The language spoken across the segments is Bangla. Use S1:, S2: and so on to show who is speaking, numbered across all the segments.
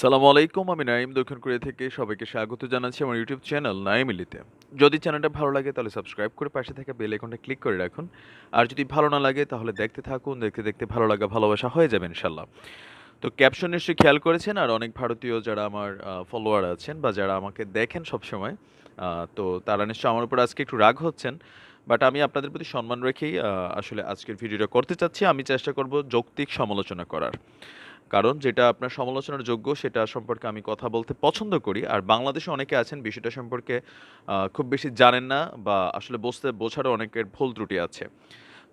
S1: সালামু আলাইকুম, আমি নাইম দক্ষিণ কোরিয়া থেকে সবাইকে স্বাগত জানাচ্ছি আমার ইউটিউব চ্যানেল নাইমিলিতে যদি চ্যানেলটা ভালো লাগে তাহলে সাবস্ক্রাইব করে পাশে থাকা বেল আইকনটা ক্লিক করে রাখুন। আর যদি ভালো না লাগে তাহলে দেখতে থাকুন, দেখতে দেখতে ভালো লাগা, ভালোবাসা হয়ে যাবে ইনশাল্লাহ তো ক্যাপশন নিশ্চয়ই খেয়াল করেছেন আর অনেক ভারতীয় যারা আমার ফলোয়ার আছেন বা যারা আমাকে দেখেন সবসময় তো তারা নিশ্চয়ই আমার উপর আজকে একটু রাগ হচ্ছেন। বাট আমি আপনাদের প্রতি সম্মান রেখেই আসলে আজকের ভিডিওটা করতে চাচ্ছি। আমি চেষ্টা করব যৌক্তিক সমালোচনা করার। কারণ যেটা আপনার সমালোচনার যোগ্য, সেটা সম্পর্কে আমি কথা বলতে পছন্দ করি। আর বাংলাদেশে অনেকে আছেন, বিষয়টা সম্পর্কে খুব বেশি জানেন না বা আসলে বুঝতে, বোঝারও অনেকের ভুল ত্রুটি আছে।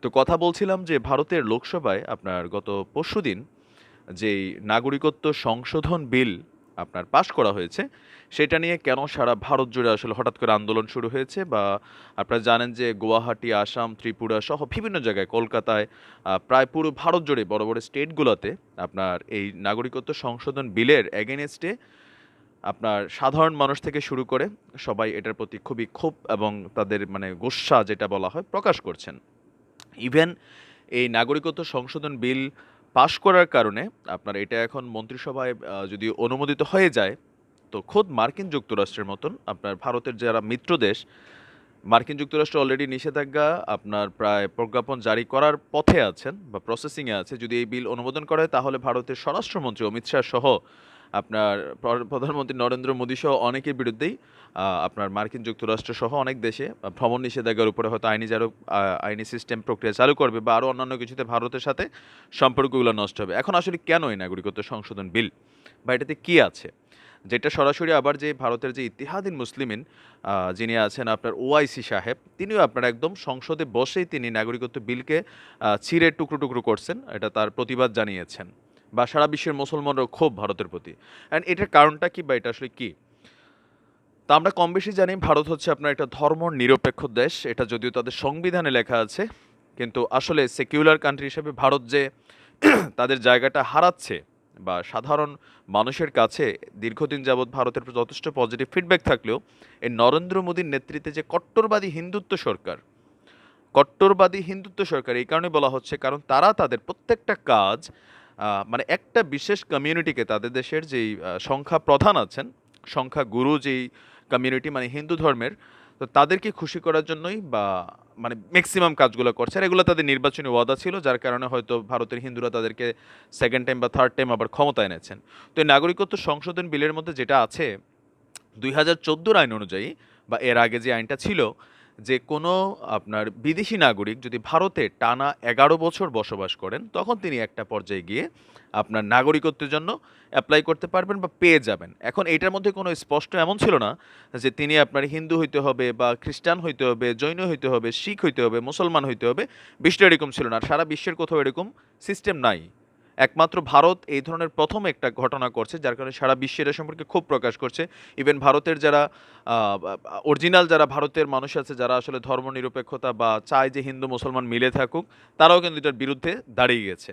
S1: তো কথা বলছিলাম যে ভারতের লোকসভায় আপনার গত পরশুদিন যেই নাগরিকত্ব সংশোধন বিল আপনার পাশ করা হয়েছে। সেটা নিয়ে কেন সারা ভারত জুড়ে আসলে হঠাৎ করে আন্দোলন শুরু হয়েছে বা আপনারা জানেন যে গুয়াহাটি, আসাম, ত্রিপুরা সহ বিভিন্ন জায়গায় কলকাতায় প্রায় পুরো ভারত জুড়ে বড় বড় স্টেটগুলোতে আপনার এই নাগরিকত্ব সংশোধন বিলের এগেনস্টে আপনার সাধারণ মানুষ থেকে শুরু করে সবাই এটার প্রতি খুবই ক্ষোভ এবং তাদের মানে গোস্বা যেটা বলা হয় প্রকাশ করছেন। ইভেন এই নাগরিকত্ব সংশোধন বিল পাশ করার কারণে আপনার এটা এখন মন্ত্রিসভায় যদি অনুমোদিত হয়ে যায়, তো খোদ মার্কিন যুক্তরাষ্ট্রের মতন আপনার ভারতের যারা মিত্র দেশ, মার্কিন যুক্তরাষ্ট্র অলরেডি নিষেধাজ্ঞা, আপনার প্রায় প্রজ্ঞাপন জারি করার পথে আছেন বা প্রসেসিংয়ে আছে। যদি এই বিল অনুমোদন করে তাহলে ভারতের স্বরাষ্ট্রমন্ত্রী অমিত শাহ সহ আপনার প্রধানমন্ত্রী নরেন্দ্র মোদী সহ অনেকের বিরুদ্ধেই আপনার মার্কিন যুক্তরাষ্ট্র সহ অনেক দেশে ভ্রমণ নিষেধাজ্ঞার উপরে হয়তো আইনি যারও আইনি সিস্টেম প্রক্রিয়া চালু করবে বা আরও অন্যান্য কিছুতে ভারতের সাথে সম্পর্কগুলো নষ্ট হবে। এখন আসলে কেন এই নাগরিকত্ব সংশোধন বিল? বা এটাতে কী আছে? যেটা সরাসরি আবার যে ভারতের যে ইতিহাদিন মুসলিমিন যিনি আছেন আপনার ওআইসি সাহেব, তিনিও আপনার একদম সংসদে বসেই তিনি নাগরিকত্ব বিলকে ছিঁড়ে টুকরো টুকরো করছেন। এটা তার প্রতিবাদ জানিয়েছেন। বা সারা বিশ্বের মুসলমানরা ক্ষোভ ভারতের প্রতি। অ্যান্ড এটার কারণটা কি বা এটা আসলে কী? তা আমরা কম বেশি জানি ভারত হচ্ছে আপনার একটা ধর্ম নিরপেক্ষ দেশ, এটা যদিও তাদের সংবিধানে লেখা আছে, কিন্তু আসলে সেকুলার কান্ট্রি হিসেবে ভারত যে তাদের জায়গাটা হারাচ্ছে বা সাধারণ মানুষের কাছে দীর্ঘদিন যাবৎ ভারতের যথেষ্ট পজিটিভ ফিডব্যাক থাকলেও, এই নরেন্দ্র মোদীর নেতৃত্বে যে কট্টরবাদী হিন্দুত্ব সরকার, কট্টরবাদী হিন্দুত্ব সরকার, এই কারণে বলা হচ্ছে কারণ তারা তাদের প্রত্যেকটা কাজ মানে একটা বিশেষ কমিউনিটিকে তাদের দেশের যেই সংখ্যা প্রধান আছেন, সংখ্যা গুরু যেই কমিউনিটি মানে হিন্দু ধর্মের, তো তাদেরকে খুশি করার জন্যই বা মানে ম্যাক্সিমাম কাজগুলো করছে। আর এগুলো তাদের নির্বাচনী ওয়াদা ছিল, যার কারণে হয়তো ভারতের হিন্দুরা তাদেরকে সেকেন্ড টাইম বা থার্ড টাইম আবার ক্ষমতায় এনেছেন। তো এই নাগরিকত্ব সংশোধন বিলের মধ্যে যেটা আছে, দুই হাজার চোদ্দোর আইন অনুযায়ী বা এর আগে যে আইনটা ছিল যে কোনো আপনার বিদেশি নাগরিক যদি ভারতে টানা এগারো বছর বসবাস করেন, তখন তিনি একটা পর্যায়ে গিয়ে আপনার নাগরিকত্বের জন্য অ্যাপ্লাই করতে পারবেন বা পেয়ে যাবেন। এখন এটার মধ্যে কোনো স্পষ্ট এমন ছিল না যে তিনি আপনার হিন্দু হইতে হবে বা খ্রিস্টান হইতে হবে, জৈন হইতে হবে, শিখ হইতে হবে, মুসলমান হইতে হবে বিষয়টা এরকম ছিল না। সারা বিশ্বের কোথাও এরকম সিস্টেম নাই। একমাত্র ভারত এই ধরনের প্রথম একটা ঘটনা করছে, যার কারণে সারা বিশ্বের এ সম্পর্কে খুব প্রকাশ করছে। ইভেন ভারতের যারা অরিজিনাল যারা ভারতের মানুষ আছে, যারা আসলে ধর্ম নিরপেক্ষতা বা চায় যে হিন্দু মুসলমান মিলে থাকুক, তারাও কিন্তু এটার বিরুদ্ধে দাঁড়িয়ে গেছে।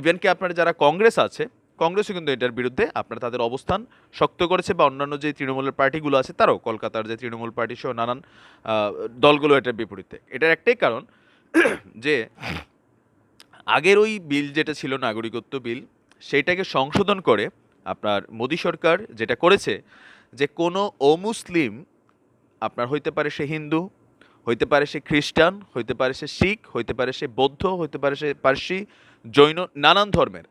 S1: ইভেন কি আপনার যারা কংগ্রেস আছে, কংগ্রেসও কিন্তু এটার বিরুদ্ধে আপনার তাদের অবস্থান শক্ত করেছে বা অন্যান্য যে তৃণমূলের পার্টিগুলো আছে, তারাও কলকাতার যে তৃণমূল পার্টি সহ নানান দলগুলো এটার বিপরীতে। এটার একটাই কারণ যে আগের ওই বিল যেটা ছিল নাগরিকত্ব বিল, সেইটাকে সংশোধন করে আপনার মোদী সরকার যেটা করেছে যে কোনো অমুসলিম, আপনার হইতে পারে সে হিন্দু, হইতে পারে সে খ্রিস্টান, হইতে পারে সে শিখ, হইতে পারে সে বৌদ্ধ, হইতে পারে সে পার্সি, জৈন, নানান ধর্মের।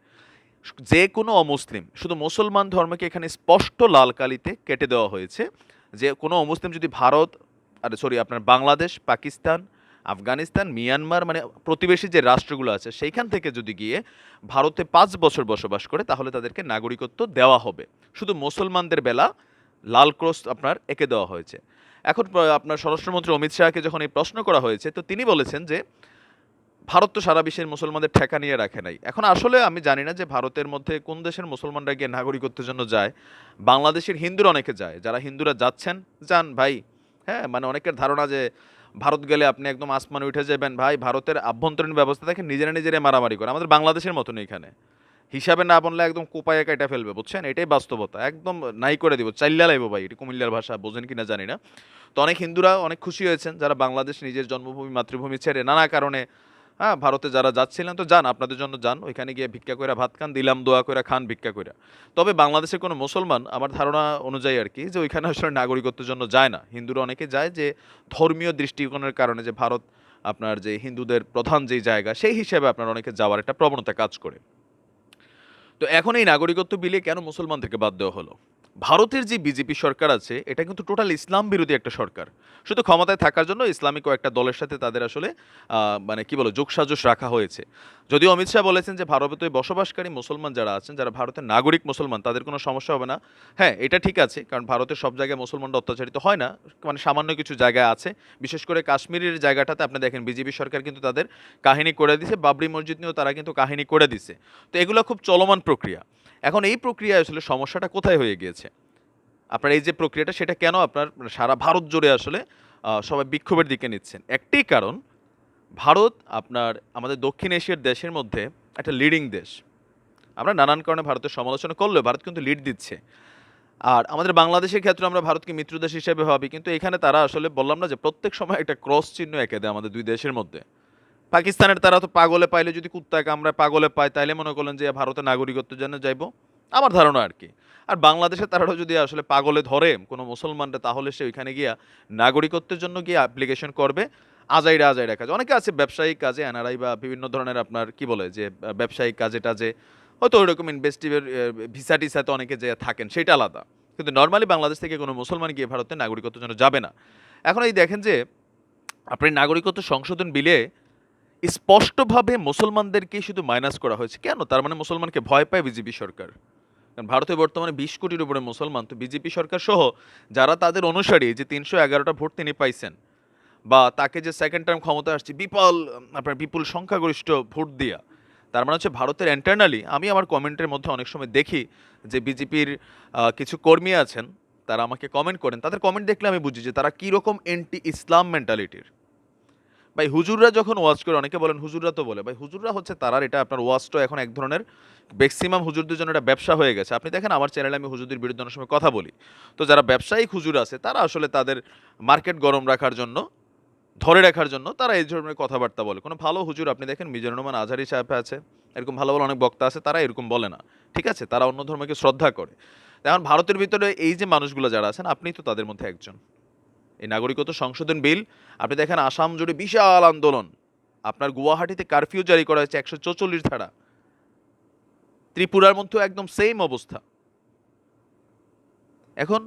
S1: যে কোনো অমুসলিম, শুধু মুসলমান ধর্মকে এখানে স্পষ্ট লাল কালিতে কেটে দেওয়া হয়েছে যে কোনো অমুসলিম যদি ভারত, আর সরি, আপনার বাংলাদেশ, পাকিস্তান আফগানিস্তান, মিয়ানমার মানে প্রতিবেশী যে রাষ্ট্রগুলো আছে, সেইখান থেকে যদি গিয়ে ভারতে পাঁচ বছর বসবাস করে, তাহলে তাদেরকে নাগরিকত্ব দেওয়া হবে। শুধু মুসলমানদের বেলা লাল ক্রস আপনার এঁকে দেওয়া হয়েছে। এখন আপনার স্বরাষ্ট্রমন্ত্রী অমিত শাহকে যখন এই প্রশ্ন করা হয়েছে, তো তিনি বলেছেন যে, ভারত তো সারা বিশ্বের মুসলমানদের ঠেকা নিয়ে রাখে নাই। এখন আসলে আমি জানি না যে ভারতের মধ্যে কোন দেশের মুসলমানরা গিয়ে নাগরিকত্বের জন্য যায়। বাংলাদেশের হিন্দুরা অনেকে যায়। যারা হিন্দুরা যাচ্ছেন, যান ভাই। হ্যাঁ মানে অনেকের ধারণা যে ভারত গেলে আপনি একদম আসমান উঠে যাবেন, ভাই। ভারতের আভ্যন্তরীণ ব্যবস্থা দেখে নিজেরা নিজেরাই মারামারি করে। আমাদের বাংলাদেশের মতন এখানে। হিসাবে না বললে একদম কোপায় কেটে ফেলবে, বুঝছেন? এটাই বাস্তবতা। একদম নাই করে দিব। চাইল্লা লাইব ভাই, এটি কুমিল্লার ভাষা, বোঝেন কিনা জানি না। তো অনেক হিন্দুরা অনেক খুশি হয়েছেন, যারা বাংলাদেশ নিজের জন্মভূমি, মাতৃভূমি ছেড়ে নানা কারণে হ্যাঁ ভারতে যারা যাচ্ছিলেন তো যান, আপনাদের জন্য যান। ওইখানে গিয়ে ভিক্ষা কইরা ভাত খান, দিলাম, দোয়া কইরা খান, ভিক্ষা কইরা। তবে বাংলাদেশের কোনো মুসলমান, আমার ধারণা অনুযায়ী আর কি, যে ওইখানে আসলে নাগরিকত্বের জন্য যায় না। হিন্দুরা অনেকে যায় যে ধর্মীয় দৃষ্টিকোণের কারণে যে ভারত আপনার যে হিন্দুদের প্রধান যেই জায়গা, সেই হিসেবে আপনার অনেকে যাওয়ার একটা প্রবণতা কাজ করে। তো এখন এই নাগরিকত্ব বিলে কেন মুসলমান থেকে বাদ দেওয়া হলো? ভারতের যে বিজেপি সরকার আছে, এটা কিন্তু টোটাল ইসলাম বিরোধী একটা সরকার। শুধু ক্ষমতায় থাকার জন্য ইসলামিক একটা দলের সাথে তাদের আসলে মানে কি বলো যোগসাজস রাখা হয়েছে। যদিও অমিত শাহ বলেছেন যে ভারতে বসবাসকারী মুসলমান যারা আছেন, যারা ভারতের নাগরিক মুসলমান, তাদের কোনো সমস্যা হবে না। হ্যাঁ এটা ঠিক আছে, কারণ ভারতের সব জায়গায় মুসলমানরা অত্যাচারিত হয় না মানে সামান্য কিছু জায়গায় আছে। বিশেষ করে কাশ্মীরের জায়গাটাতে আপনি দেখেন, বিজেপি সরকার কিন্তু তাদের কাহিনী করে দিছে, বাবরি মসজিদ নিয়েও তারা কিন্তু কাহিনী করে দিছে। তো এগুলো খুব চলমান প্রক্রিয়া। এখন এই প্রক্রিয়ায় আসলে সমস্যাটা কোথায় হয়ে গিয়েছে? আপনার এই যে প্রক্রিয়াটা, সেটা কেন আপনার মানে সারা ভারত জুড়ে আসলে সবাই বিক্ষোভের দিকে নিচ্ছেন? একটি কারণ, ভারত আপনার আমাদের দক্ষিণ এশিয়ার দেশের মধ্যে একটা লিডিং দেশ। আমরা নানান কারণে ভারতের সমালোচনা করলেও ভারত কিন্তু লিড দিচ্ছে। আর আমাদের বাংলাদেশের ক্ষেত্রে আমরা ভারতকে মিত্র দেশ হিসেবে ভাবি, কিন্তু এখানে তারা আসলে বললাম না যে প্রত্যেক সময় একটা ক্রস চিহ্ন এঁকে দেয় আমাদের দুই দেশের মধ্যে। পাকিস্তানের তারা তো পাগলে পাইলে যদি কুত্তায় আমরা পাগলে পাই তাইলে মনে করলেন যে ভারতের নাগরিকত্বের জন্য যাইবো। আমার ধারণা আর কি। আর বাংলাদেশে তারা যদি আসলে পাগলে ধরে কোনো মুসলমানরা, তাহলে সে ওইখানে গিয়া নাগরিকত্বের জন্য গিয়ে অ্যাপ্লিকেশন করবে। আজাইরা আজাইরা কাজে। অনেকে আছে ব্যবসায়িক কাজে, এনআরআই বা বিভিন্ন ধরনের আপনার কি বলে যে ব্যবসায়িক কাজে টাজে। হয়তো ওইরকম ইনভেস্টিভের ভিসা টিসাতে অনেকে যে থাকেন, সেটা আলাদা। কিন্তু নর্মালি বাংলাদেশ থেকে কোনো মুসলমান গিয়ে ভারতের নাগরিকত্বের জন্য যাবে না। এখন এই দেখেন যে, আপনি নাগরিকত্ব সংশোধন বিলে স্পষ্টভাবে মুসলমানদেরকে শুধু মাইনাস করা হয়েছে। কেন? তার মানে মুসলমানকে ভয় পায় বিজেপি সরকার। কারণ ভারতে বর্তমানে বিশ কোটির উপরে মুসলমান, তো বিজেপি সরকার সহ যারা তাদের অনুসারী যে তিনশো এগারোটা ভোট তিনি পাইছেন বা তাকে যে সেকেন্ড টার্ম ক্ষমতা আসছে, বিপুল, আপনার বিপুল সংখ্যাগরিষ্ঠ ভোট দিয়া, তার মানে হচ্ছে ভারতের ইন্টারনালি আমি আমার কমেন্টের মধ্যে অনেক সময় দেখি যে বিজেপির কিছু কর্মী আছেন, তারা আমাকে কমেন্ট করেন, তাদের কমেন্ট দেখলে আমি বুঝি যে তারা কীরকম এন্টি ইসলাম মেন্টালিটির ভাই, হুজুররা যখন ওয়াজ করে, অনেকে বলেন হুজুররা তো বলে, ভাই, হুজুররা হচ্ছে তারার এটা আপনার ওয়াজটা এখন এক ধরনের ম্যাক্সিমাম হুজুরদের জন্য এটা ব্যবসা হয়ে গেছে। আপনি দেখেন আমার চ্যানেলে আমি হুজুরদের বিরুদ্ধে অনেক সময় কথা বলি। তো যারা ব্যবসায়িক হুজুর আছে, তারা আসলে তাদের মার্কেট গরম রাখার জন্য, ধরে রাখার জন্য তারা এই ধরনের কথাবার্তা বলে। কোনো ভালো হুজুর, আপনি দেখেন মিজানুর রহমান আজহারি সাহেব আছে, এরকম ভালো ভালো অনেক বক্তা আছে, তারা এরকম বলে না। ঠিক আছে? তারা অন্য ধর্মকে শ্রদ্ধা করে। এখন ভারতের ভিতরে এই যে মানুষগুলো যারা আছেন, আপনি তো তাদের মধ্যে একজন। এই নাগরিকত্ব সংশোধন বিল, আপনি দেখেন আসাম জুড়ে বিশাল আন্দোলন। আপনার গুয়াহাটিতে কারফিউ জারি করা হয়েছে একশো চৌচল্লিশ ধারা। ত্রিপুরার মধ্যেও একদম সেম অবস্থা। এখন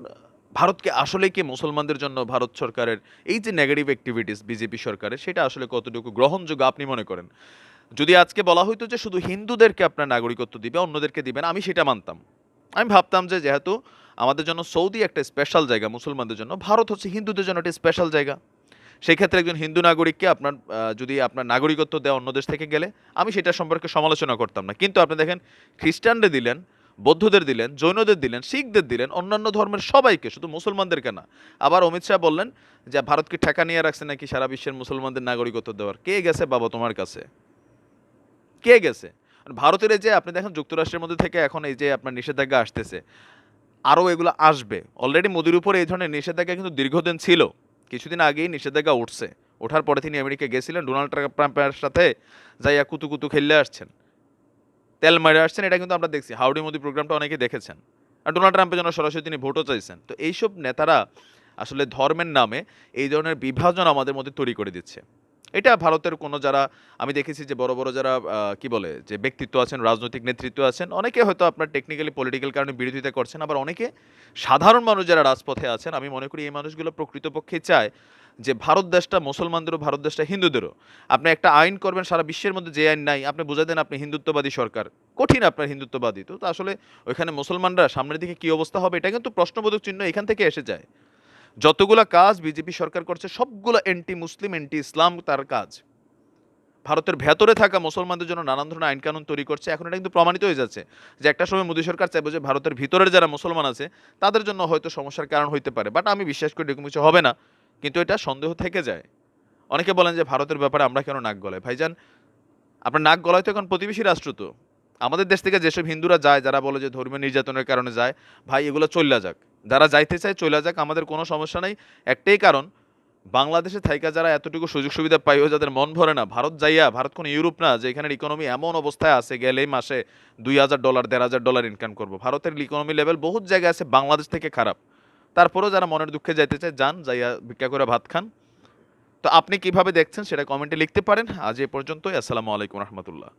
S1: ভারতকে আসলে কি মুসলমানদের জন্য ভারত সরকারের এই যে নেগেটিভ অ্যাক্টিভিটিস বিজেপি সরকারের সেটা আসলে কতটুকু গ্রহণযোগ্য আপনি মনে করেন? যদি আজকে বলা হইতো যে শুধু হিন্দুদেরকে আপনার নাগরিকত্ব দিবে, অন্যদেরকে দিবেন আমি সেটা মানতাম। আমি ভাবতাম যে যেহেতু আমাদের জন্য সৌদি একটা স্পেশাল জায়গা, মুসলমানদের জন্য। ভারত হচ্ছে হিন্দুদের জন্য একটা স্পেশাল জায়গা। সেই ক্ষেত্রে একজন হিন্দু নাগরিককে আপনার যদি আপনার নাগরিকত্ব দেওয়া অন্য দেশ থেকে গেলে, আমি সেটা সম্পর্কে সমালোচনা করতাম না। কিন্তু আপনি দেখেন খ্রিস্টানদের দিলেন, বৌদ্ধদের দিলেন, জৈনদের দিলেন, শিখদের দিলেন, অন্যান্য ধর্মের সবাইকে, শুধু মুসলমানদেরকে না। আবার অমিত শাহ বললেন যে ভারতকে ঠেকা নিয়ে রাখছে নাকি সারা বিশ্বের মুসলমানদের নাগরিকত্ব দেওয়ার? কে গেছে বাবা তোমার কাছে? কে গেছে? ভারতের যে, আপনি দেখেন, যুক্তরাষ্ট্রের মধ্যে থেকে এখন এই যে, আপনার নিষেধাজ্ঞা আসতেছে আরও এগুলো আসবে। অলরেডি মোদির উপরে এই ধরনের নিষেধাজ্ঞা কিন্তু দীর্ঘদিন ছিল। কিছুদিন আগেই নিষেধাজ্ঞা উঠছে। ওঠার পরে তিনি আমেরিকা গেছিলেন, ডোনাল্ড ট্রাম্পের সাথে যাইয়া কুতু কুতু খেললে আসছেন। তেল মারে আসছেন, এটা কিন্তু আমরা দেখছি। হাউডি মোদি প্রোগ্রামটা অনেকে দেখেছেন। আর ডোনাল্ড ট্রাম্পের জন্য সরাসরি তিনি ভোটও চাইছেন। তো এইসব নেতারা আসলে ধর্মের নামে এই ধরনের বিভাজন আমাদের মধ্যে তৈরি করে দিচ্ছে। এটা ভারতের কোনো যারা, আমি দেখেছি যে বড় বড় যারা কি বলে, যে ব্যক্তিত্ব আছেন, রাজনৈতিক নেতৃত্ব আছেন, অনেকে হয়তো আপনার টেকনিক্যালি পলিটিক্যাল কারণে বিরোধিতা করছেন, আবার অনেকে সাধারণ মানুষ যারা রাজপথে আছেন, আমি মনে করি এই মানুষগুলো প্রকৃতপক্ষে চায় যে ভারত দেশটা মুসলমানদেরও, ভারত দেশটা হিন্দুদেরও। আপনি একটা আইন করবেন, সারা বিশ্বের মধ্যে যে আইন নাই, আপনি বুঝাই দেন আপনি হিন্দুত্ববাদী সরকার। কঠিন আপনার হিন্দুত্ববাদী। তো আসলে ওইখানে মুসলমানরা সামনের দিকে কী অবস্থা হবে, এটা কিন্তু প্রশ্নবোধক চিহ্ন এখান থেকে এসে যায়। যতগুলো কাজ বিজেপি সরকার করছে, সবগুলো এন্টি মুসলিম এন্টি ইসলাম তার কাজ। ভারতের ভেতরে থাকা মুসলমানদের জন্য নানান ধরনের আইন কানুন তৈরি করছে। এখন এটা কিন্তু প্রমাণিত হয়ে যাচ্ছে যে একটা সময় মোদী সরকার চাইবে যে ভারতের ভিতরের যারা মুসলমান আছে, তাদের জন্য হয়তো সমস্যার কারণ হইতে পারে। বাট আমি বিশ্বাস করি এরকম কিছু হবে না। কিন্তু এটা সন্দেহ থেকে যায়। অনেকে বলেন যে ভারতের ব্যাপারে আমরা কেন নাক গলায়? ভাইজান, আপনার নাক গলায় তো এখন প্রতিবেশী রাষ্ট্র তো। আমাদের দেশ থেকে যেসব হিন্দুরা যায়, যারা বলে যে ধর্মীয় নির্যাতনের কারণে যায়, ভাই এগুলো চল্লা যাক। যারা যাইতে চায়, চলে যাক, আমাদের কোনো সমস্যা নাই। একটাই কারণ, বাংলাদেশে থাইকা যারা এতটুকু সুযোগ সুবিধা পাইও যাদের মন ভরে না, ভারত যাইয়া, ভারত কোনো ইউরোপ না, যে এখানের ইকোনমি এমন অবস্থায় আছে গেলেই মাসে দুই হাজার ডলার, দেড় হাজার ডলার ইনকাম করব। ভারতের ইকোনমি লেভেল বহুত জায়গায় আছে, বাংলাদেশ থেকে খারাপ। তারপরেও যারা মনের দুঃখে যাইতে চায়, যান, যাইয়া ভিক্ষা করে ভাত খান। তো আপনি কীভাবে দেখছেন, সেটা কমেন্টে লিখতে পারেন। আজ এ পর্যন্তই, আসসালামু আলাইকুম রহমতুল্লাহ।